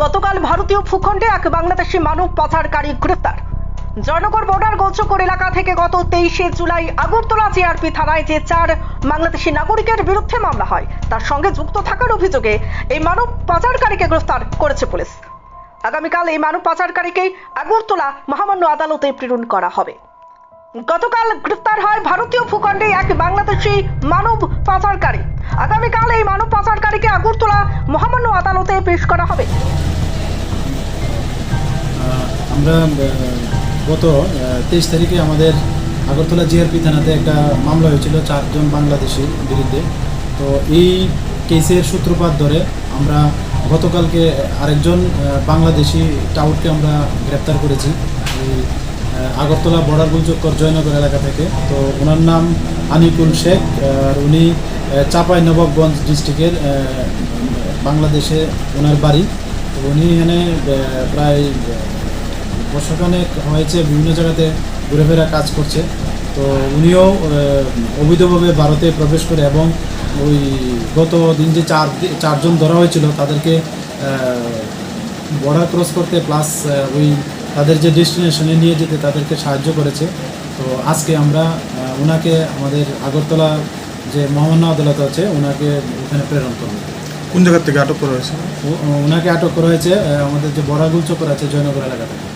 গতকাল ভারতীয় ভূখণ্ডে এক বাংলাদেশি মানব পাচারকারী গ্রেফতার জয়নগর বর্ডার গোলচক্কর এলাকা থেকে গত তেইশে জুলাই আগরতলা জিআরপি থানায় যে চার বাংলাদেশি নাগরিকের বিরুদ্ধে মামলা হয়, তার সঙ্গে যুক্ত থাকার অভিযোগে এই মানব পাচারকারীকে গ্রেফতার করেছে পুলিশ। আগামীকাল এই মানব পাচারকারীকে আগরতলা মহামান্য আদালতে প্রেরণ করা হবে। গতকাল গ্রেফতার হয় ভারতীয় ভূখণ্ডে এক বাংলাদেশি মানব পাচারকারী। আগরতলা মহামান্য আদালতে পেশ করা হবে। আমরা গত তেইশ তারিখে আমাদের আগরতলা জিআরপি থানাতে একটা মামলা হয়েছিল চারজন বাংলাদেশির বিরুদ্ধে। তো এই কেসের সূত্রপাত ধরে আমরা গতকালকে আরেকজন বাংলাদেশি টাউটকে আমরা গ্রেপ্তার করেছি আগরতলা বর্ডার গুলচক্কর জয়নগর এলাকা থেকে। তো ওনার নাম আনিকুল শেখ, আর উনি চাপাই নবাবগঞ্জ ডিস্ট্রিক্টের বাংলাদেশে ওনার বাড়ি। তো উনি এখানে প্রায় বছরখানেক হয়েছে, বিভিন্ন জায়গাতে ঘুরে ফেরা কাজ করছে। তো উনিও অবৈধভাবে ভারতে প্রবেশ করে এবং ওই গত দিন যে চার চারজন ধরা হয়েছিল, তাদেরকে বর্ডার ক্রস করতে প্লাস ওই তাদের যে ডেস্টিনেশনে নিয়ে যেতে তাদেরকে সাহায্য করেছে। তো আজকে আমরা ওনাকে আমাদের আগরতলা যে মহামান্য আদালত আছে ওনাকে এখানে প্রেরণ করবে। কোন জায়গা থেকে আটক করা হয়েছে? ওনাকে আটক করা হয়েছে আমাদের যে বড়াগুল চক্কর আছে জয়নগর এলাকা থেকে।